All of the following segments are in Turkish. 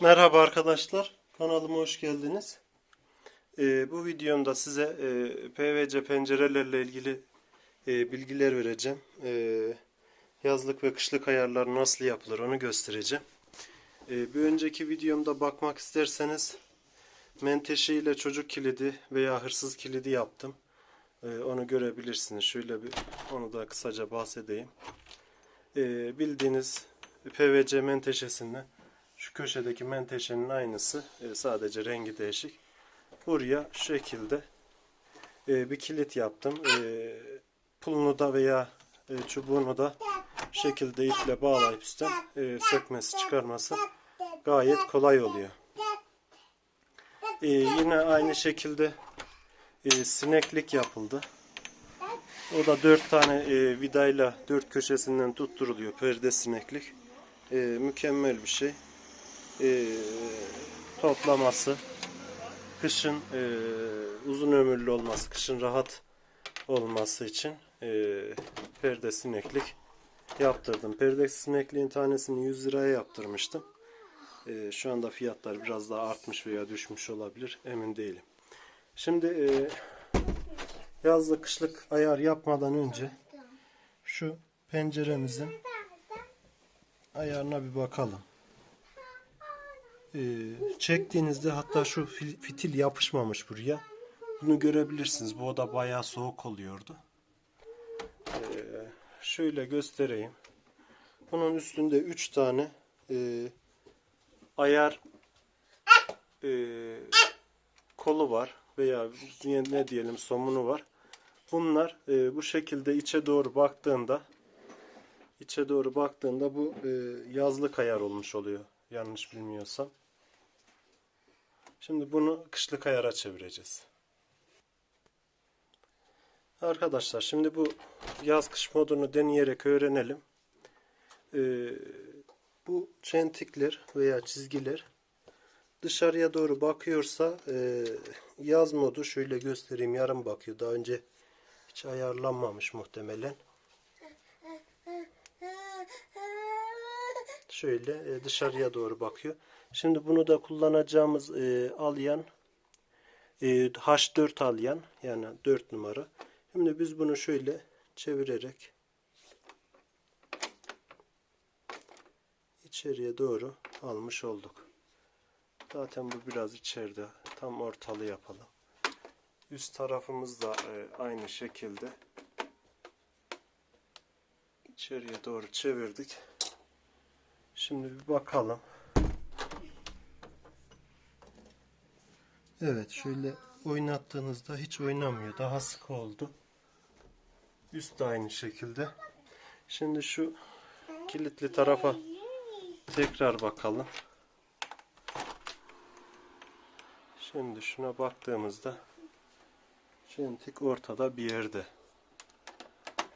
Merhaba arkadaşlar, kanalıma hoş geldiniz. Ee, bu videomda size e, PVC pencerelerle ilgili e, bilgiler vereceğim. E, yazlık ve kışlık ayarlar nasıl yapılır onu göstereceğim. E, bir önceki videomda bakmak isterseniz menteşe ile çocuk kilidi veya hırsız kilidi yaptım. E, onu görebilirsiniz. Şöyle bir onu da kısaca bahsedeyim. E, bildiğiniz PVC menteşesinden şu köşedeki menteşenin aynısı e, sadece rengi değişik. Buraya şu şekilde e, bir kilit yaptım. E, pulunu da veya e, çubuğunu da şekilde iple bağlayıp üstten e, sökmesi çıkarması gayet kolay oluyor. E, yine aynı şekilde e, sineklik yapıldı. O da dört tane e, vidayla dört köşesinden tutturuluyor perde sineklik. E, mükemmel bir şey e, toplaması, kışın e, uzun ömürlü olması, kışın rahat olması için e, perde sineklik yaptırdım. Perde sinekliğin tanesini 100 liraya yaptırmıştım. E, şu anda fiyatlar biraz daha artmış veya düşmüş olabilir. Emin değilim. Şimdi e, yazlık kışlık ayar yapmadan önce şu penceremizin ayarına bir bakalım. Ee, çektiğinizde hatta şu fitil yapışmamış buraya. Bunu görebilirsiniz. Bu oda bayağı soğuk oluyordu. Ee, şöyle göstereyim. Bunun üstünde 3 tane e, ayar e, kolu var veya ne diyelim somunu var. Bunlar e, bu şekilde içe doğru baktığında içe doğru baktığında bu e, yazlık ayar olmuş oluyor. Yanlış bilmiyorsam. Şimdi bunu kışlık ayara çevireceğiz. Arkadaşlar şimdi bu yaz kış modunu deneyerek öğrenelim. Ee, bu çentikler veya çizgiler dışarıya doğru bakıyorsa e, yaz modu şöyle göstereyim yarım bakıyor. Daha önce hiç ayarlanmamış muhtemelen. Şöyle e, dışarıya doğru bakıyor. Şimdi bunu da kullanacağımız e, alyan e, H4 alyan yani 4 numara. Şimdi biz bunu şöyle çevirerek içeriye doğru almış olduk. Zaten bu biraz içeride. Tam ortalı yapalım. Üst tarafımız da e, aynı şekilde içeriye doğru çevirdik. Şimdi bir bakalım. Evet şöyle oynattığınızda hiç oynamıyor. Daha sık oldu. Üst de aynı şekilde. Şimdi şu kilitli tarafa tekrar bakalım. Şimdi şuna baktığımızda çentik ortada bir yerde.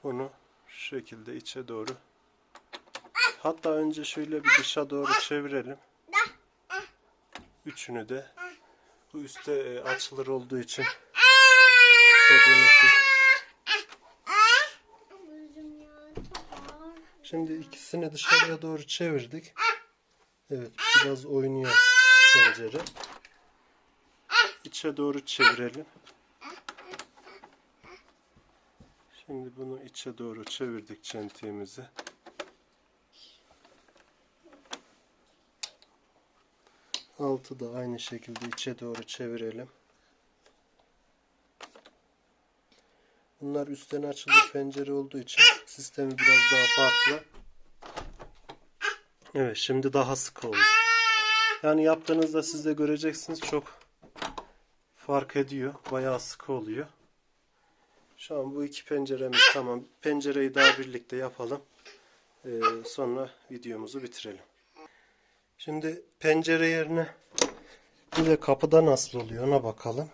Bunu şu şekilde içe doğru Hatta önce şöyle bir dışa doğru çevirelim. Üçünü de. Bu üstte e, açılır olduğu için. Şimdi ikisini dışarıya doğru çevirdik. Evet biraz oynuyor pencere. İçe doğru çevirelim. Şimdi bunu içe doğru çevirdik çentiğimizi. Altı da aynı şekilde içe doğru çevirelim. Bunlar üstten açılır pencere olduğu için sistemi biraz daha farklı. Evet şimdi daha sık oldu. Yani yaptığınızda siz de göreceksiniz çok fark ediyor. Bayağı sık oluyor. Şu an bu iki penceremiz tamam. Pencereyi daha birlikte yapalım. Ee, sonra videomuzu bitirelim. Şimdi pencere yerine bir de kapıda nasıl oluyor ona bakalım.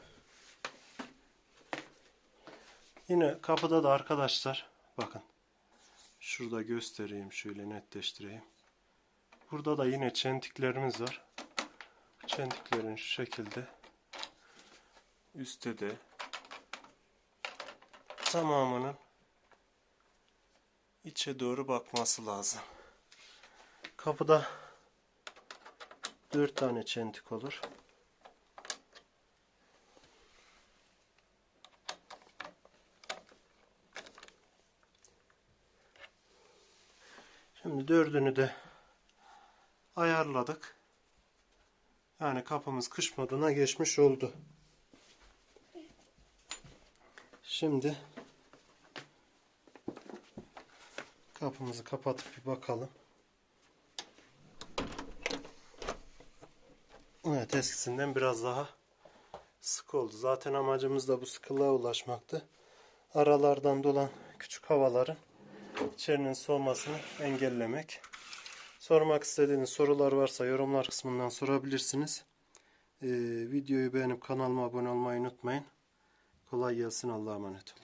Yine kapıda da arkadaşlar bakın şurada göstereyim şöyle netleştireyim. Burada da yine çentiklerimiz var. Çentiklerin şu şekilde üstte de tamamının içe doğru bakması lazım. Kapıda 4 tane çentik olur. Şimdi dördünü de ayarladık. Yani kapımız kış moduna geçmiş oldu. Şimdi kapımızı kapatıp bir bakalım. Evet eskisinden biraz daha sık oldu. Zaten amacımız da bu sıkılığa ulaşmaktı. Aralardan dolan küçük havaların içerinin soğumasını engellemek. Sormak istediğiniz sorular varsa yorumlar kısmından sorabilirsiniz. Ee, videoyu beğenip kanalıma abone olmayı unutmayın. Kolay gelsin. Allah'a emanet olun.